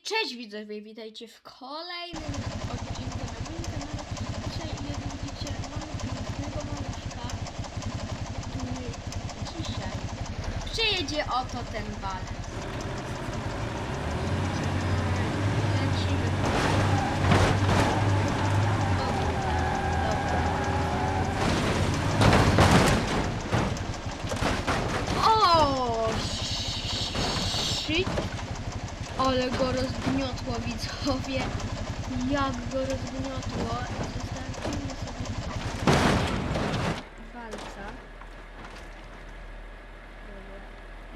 I cześć widzowie, witajcie w kolejnym odcinku na moim kanale. Dzisiaj, jak widzicie, mamy pięknego maluszka, który dzisiaj przyjedzie oto ten balans. Lecimy. Shit. Ale go rozgniotło widzowie. Jak go rozgniotło. Zostawimy sobie walca.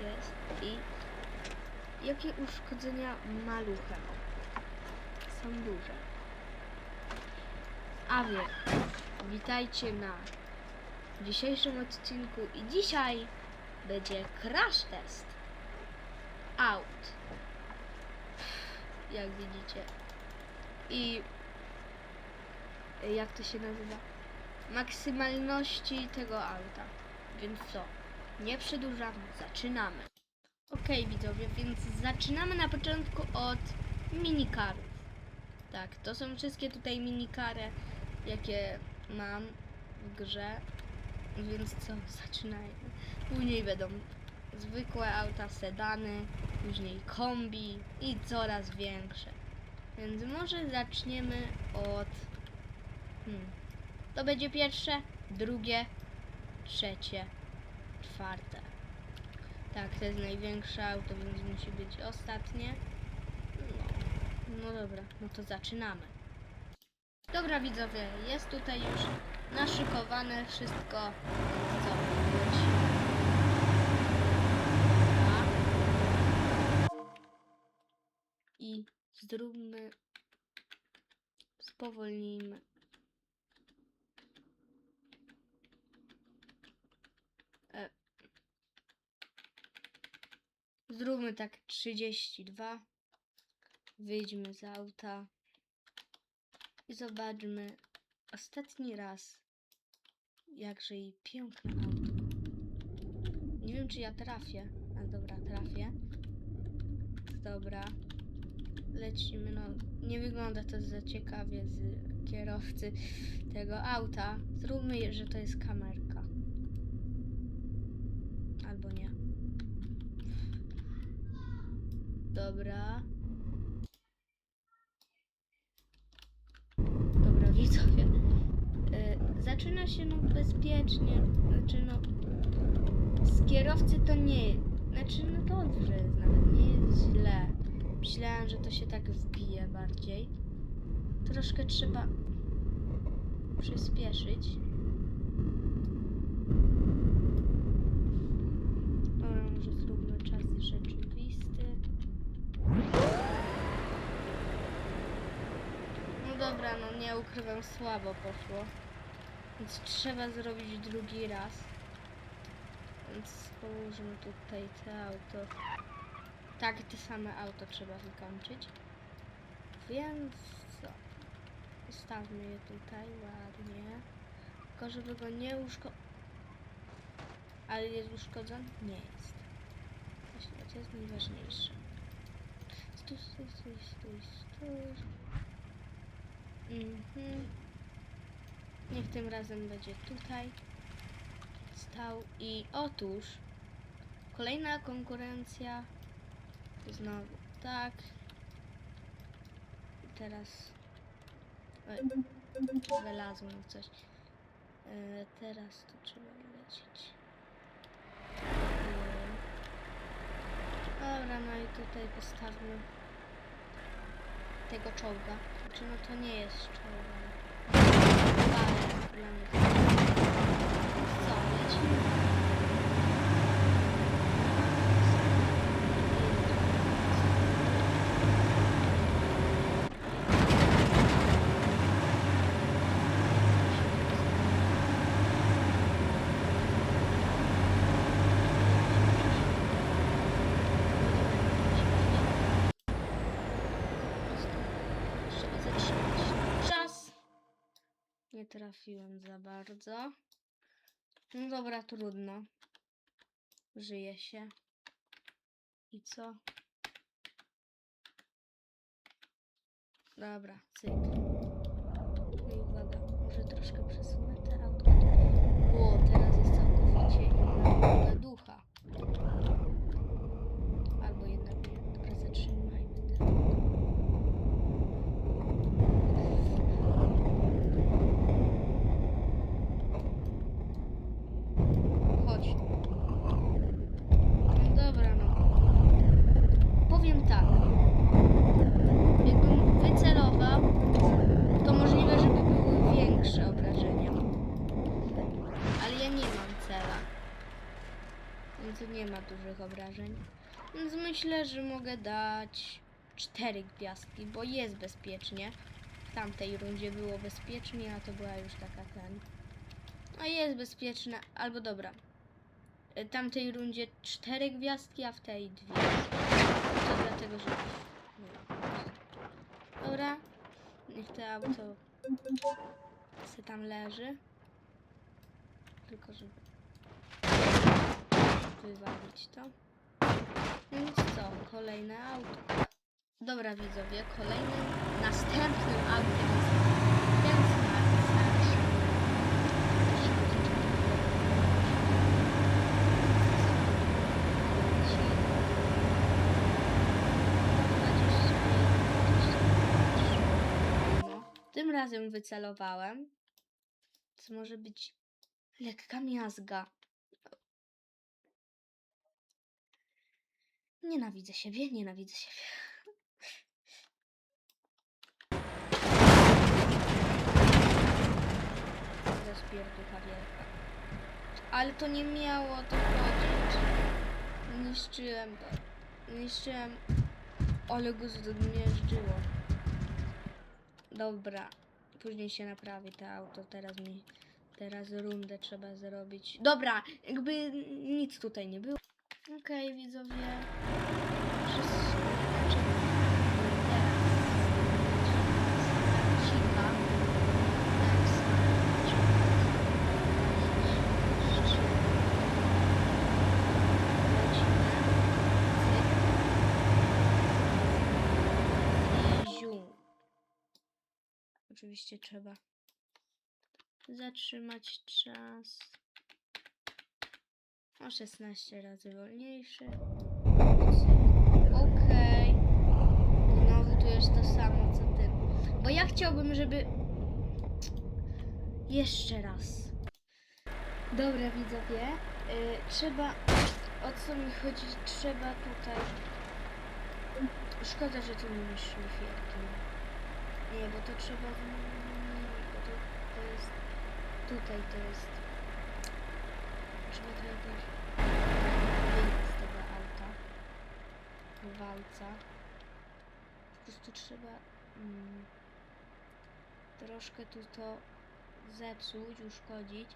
Jest. I jakie uszkodzenia maluchem? Są duże. A więc, witajcie na dzisiejszym odcinku i dzisiaj będzie crash test aut jak widzicie. I jak to się nazywa? Maksymalności tego auta. Więc co? Nie przedłużam zaczynamy. Ok widzowie więc zaczynamy na początku od minikarów. Tak to są wszystkie tutaj minikary jakie mam w grze. Więc co, zaczynajmy. Później będą zwykłe auta, sedany, później kombi i coraz większe. Więc może zaczniemy od... Hmm. To będzie pierwsze, drugie, trzecie, czwarte. Tak, to jest największe auto, więc musi być ostatnie. No, no dobra, no to zaczynamy. Dobra widzowie, jest tutaj już naszykowane wszystko. Co być. I zróbmy, spowolnijmy. E. Zróbmy tak 32. Wyjdźmy z auta i zobaczmy ostatni raz, jakże jej piękne auto. Nie wiem, czy ja trafię. A dobra, trafię. Dobra. Lecimy, no nie wygląda to za ciekawie z kierowcy tego auta. Zróbmy, że to jest kamerka. Albo nie. Dobra. Dobra, widzowie. E, zaczyna się no bezpiecznie. Znaczy no. Z kierowcy to nie. Znaczy no dobrze jest nawet. Nie jest źle. Myślałem, że to się tak wbije bardziej. Troszkę trzeba przyspieszyć. Może zróbmy czas rzeczywisty. No dobra, no nie ukrywam, słabo poszło. Więc trzeba zrobić drugi raz. Więc położymy tutaj te auto. Tak, te same auto trzeba wykończyć. Więc co? Ustawmy je tutaj ładnie. Tylko żeby go nie uszko... Ale jest uszkodzony? Nie jest. Właśnie to jest najważniejsze. Stój, stój, stój, stój, stój. Mhm. Niech tym razem będzie tutaj stał i otóż kolejna konkurencja znowu tak I teraz Oj, wylazło mi coś e, teraz to trzeba lecieć E, dobra no i tutaj postawmy tego czołga znaczy no to nie jest czołg ale co lecimy Trafiłem za bardzo. No dobra, trudno. Żyje się. I co? Dobra, cyk. No i uwaga, może troszkę przesunę te autko. O, teraz jest całkowicie inna woda ducha. Albo jednak nie. Dobra, zatrzymajmy te auto. Chodź. No dobra, no. Powiem tak. Jakbym wycelował, to możliwe, żeby były większe obrażenia. Ale ja nie mam cela. Więc nie ma dużych obrażeń. Więc myślę, że mogę dać cztery gwiazdki, bo jest bezpiecznie. W tamtej rundzie było bezpiecznie, a to była już taka ten. No jest bezpieczna, albo dobra. W tamtej rundzie cztery gwiazdki, a w tej dwie. To dlatego, że... Dobra. Niech to auto se tam leży. Tylko żeby to. No Więc co? Kolejne auto. Dobra widzowie, kolejnym, następnym autem. No, Tym razem wycelowałem. Co może być lekka miazga. Nienawidzę siebie, nienawidzę siebie. Rozpierducha wielka. Ale to nie miało to chodzić. Niszczyłem to. Niszczyłem. Ale go zmierzczyło. Dobra. Później się naprawi to auto. Teraz mi... Teraz rundę trzeba zrobić. Dobra, jakby nic tutaj nie było. Okej, widzowie. Oczywiście trzeba zatrzymać czas. O 16 razy wolniejszy. Okej. Znowu tu jest to samo co ty. Bo ja chciałbym, żeby. Jeszcze raz. Dobra, widzowie. Y, trzeba. O co mi chodzi? Trzeba tutaj. Szkoda, że tu nie ma szlifierki. Nie, bo to trzeba. zmienić, Bo to, to jest. Tutaj to jest. Trzeba trochę też wyjść z tego auta. Walca. Po prostu trzeba mm, troszkę tu to zepsuć, uszkodzić.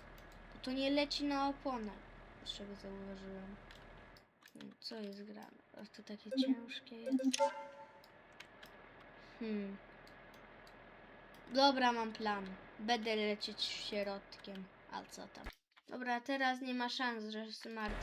Bo to nie leci na oponę. Z czego zauważyłem. Hmm, Co jest grane? O, to takie ciężkie jest. Hmm. Dobra, mam plan. Będę lecieć środkiem. A co tam? Dobra, teraz nie ma szans, że Smart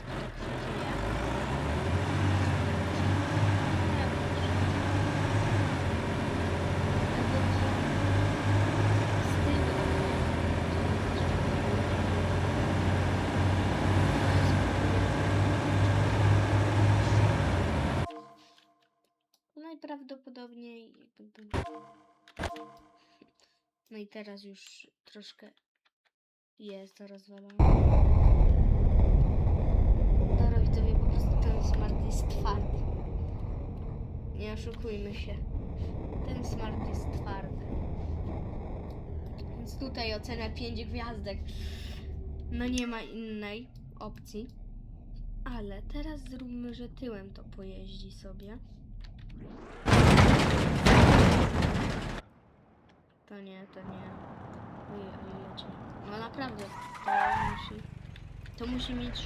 Najprawdopodobniej no i teraz już troszkę jest rozwalone. Dobra widzowie, po prostu ten smart jest twardy. Nie oszukujmy się. Ten smart jest twardy. Więc tutaj ocena 5 gwiazdek. No nie ma innej opcji. Ale teraz zróbmy, że tyłem to pojeździ sobie. To nie, to nie. Oj, oj, leci. No naprawdę, to musi... To musi mieć...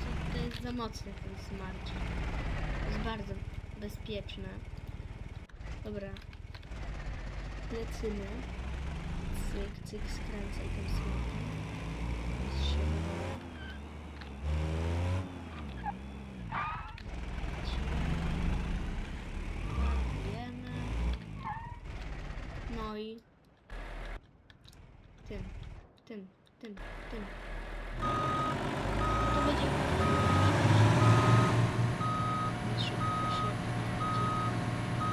Co- to jest za mocny ten smart. To jest bardzo bezpieczne. Dobra. Lecimy. Cyk, cyk, skręcaj smartem. Strzelamy. Ładujemy. No i tym, tym, tym, tym. To będzie szybko, szybko.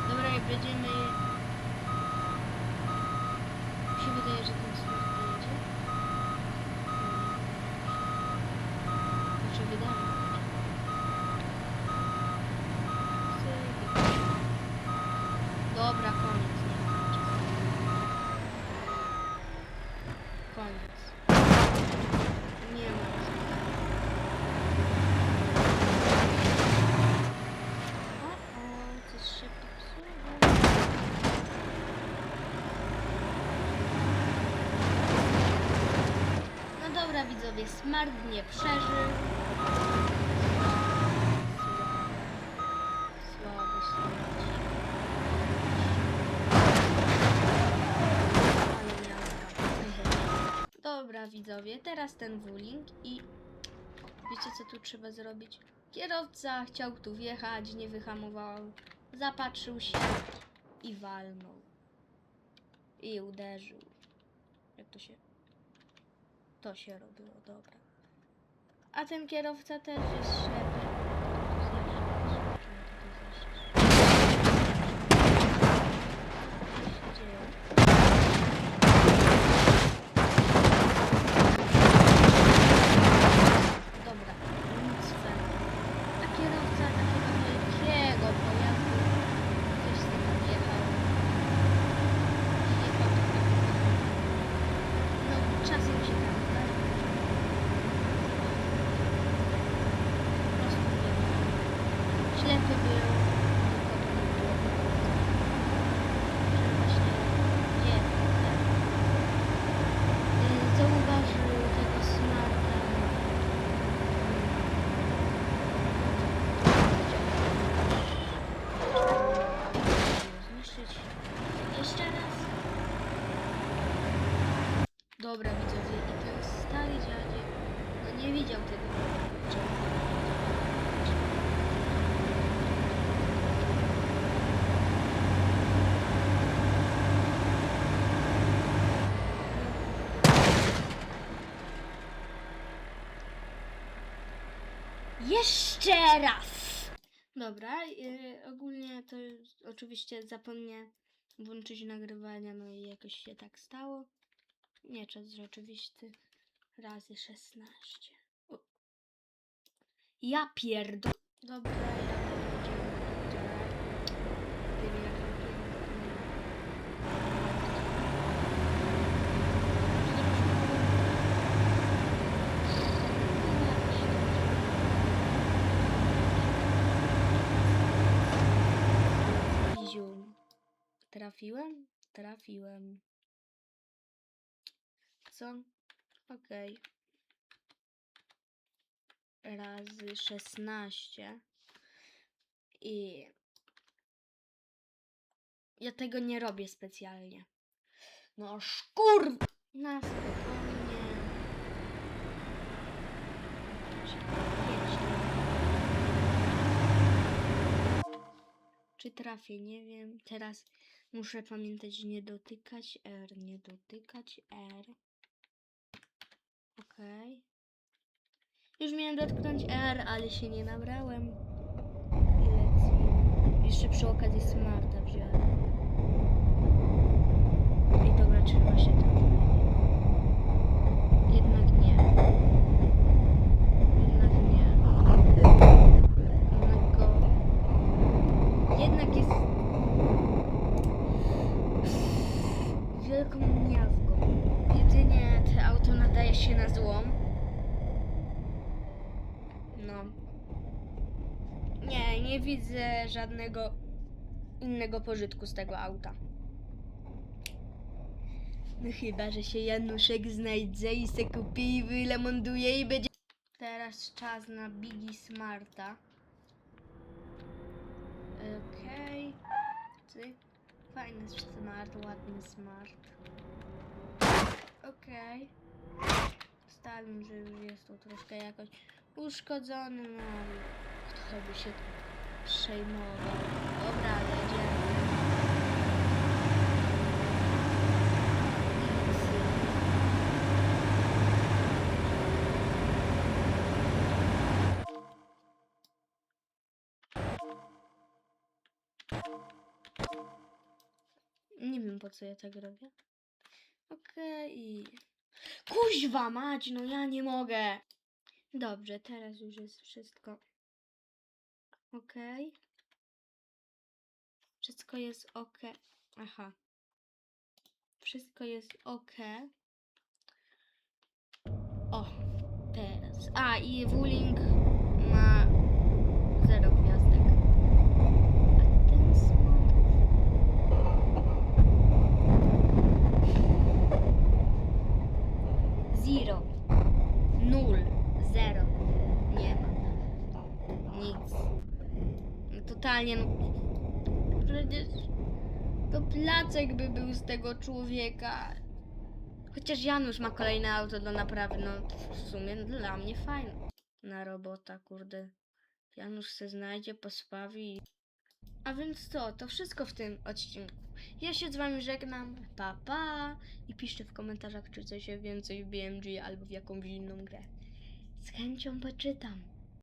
Dobra, jak będziemy... Mi się wydaje, że ten smart jedzie. Znaczy wydaje mi się. Syk. Dobra, koniec. Nie ma czasu. Koniec. Nie ma już tutaj. O, o, coś się popsuło. No Smart nie. Dobra widzowie, teraz ten wuling i wiecie co tu trzeba zrobić? Kierowca chciał tu wjechać, nie wyhamował, zapatrzył się i walnął. I uderzył. Jak to się... To się robiło, dobra. A ten kierowca też jest ślepy. Co się dzieje? Dobra, nic fajnego. A kierowca takiego wielkiego pojazdu też sobie tam jechał. Jechał trochę. No, czasem się tam zdarza. Po prostu nie wiem. Ślepy był. nikogo nie było. Że właśnie nie tak. Y, Zauważył tego smarta. Zniszczyć jeszcze raz. Dobra widzowie, i ten stary dziadziek no nie widział tego. Jeszcze raz! Dobra, y, ogólnie to oczywiście zapomnę włączyć nagrywania, no i jakoś się tak stało. Nie czas rzeczywisty. Razy 16. O. Ja pierdol... Dobra, ja. Trafiłem? Trafiłem. Co? Okej. Razy 16. I ja tego nie robię specjalnie. No szkur! Na spokojnie. Czy trafię? Nie wiem. Teraz muszę pamiętać nie dotykać R, nie dotykać R. Okej. Już miałem dotknąć R, ale się nie nabrałem. I lecimy. Jeszcze przy okazji smarta wziąłem. I dobra, trzyma się tam. Jednak nie. Jednak nie. Jednak go... Jednak jest... nadaje się na złom. No. Nie, nie widzę żadnego innego pożytku z tego auta. No chyba, że się Januszek znajdzie i se kupi i wylemonduje i będzie... Teraz czas na Biggie Smarta. Okej. Cyk. Fajny smart, ładny smart. Okej. Ustalmy, że już jest tu troszkę jakoś uszkodzony, no ale kto by się tu przejmował. Dobra, jedziemy. Nie wiem po co ja tak robię. Okej. Okay. Kuźwa mać, no ja nie mogę. Dobrze, teraz już jest wszystko. Ok. Wszystko jest ok. Aha. Wszystko jest ok. O, teraz. A, i Wuling ma 0. Zero. Nul. Zero. Nie ma. Nic. Totalnie. No. Przecież to placek by był z tego człowieka. Chociaż Janusz ma kolejne auto do naprawy, no w sumie dla mnie fajne. Na robota, kurde. Janusz se znajdzie, pospawi. A więc co, to wszystko w tym odcinku. Ja się z wami żegnam, pa pa i piszcie w komentarzach, czy chcecie więcej w BMG albo w jakąś inną grę. Z chęcią poczytam.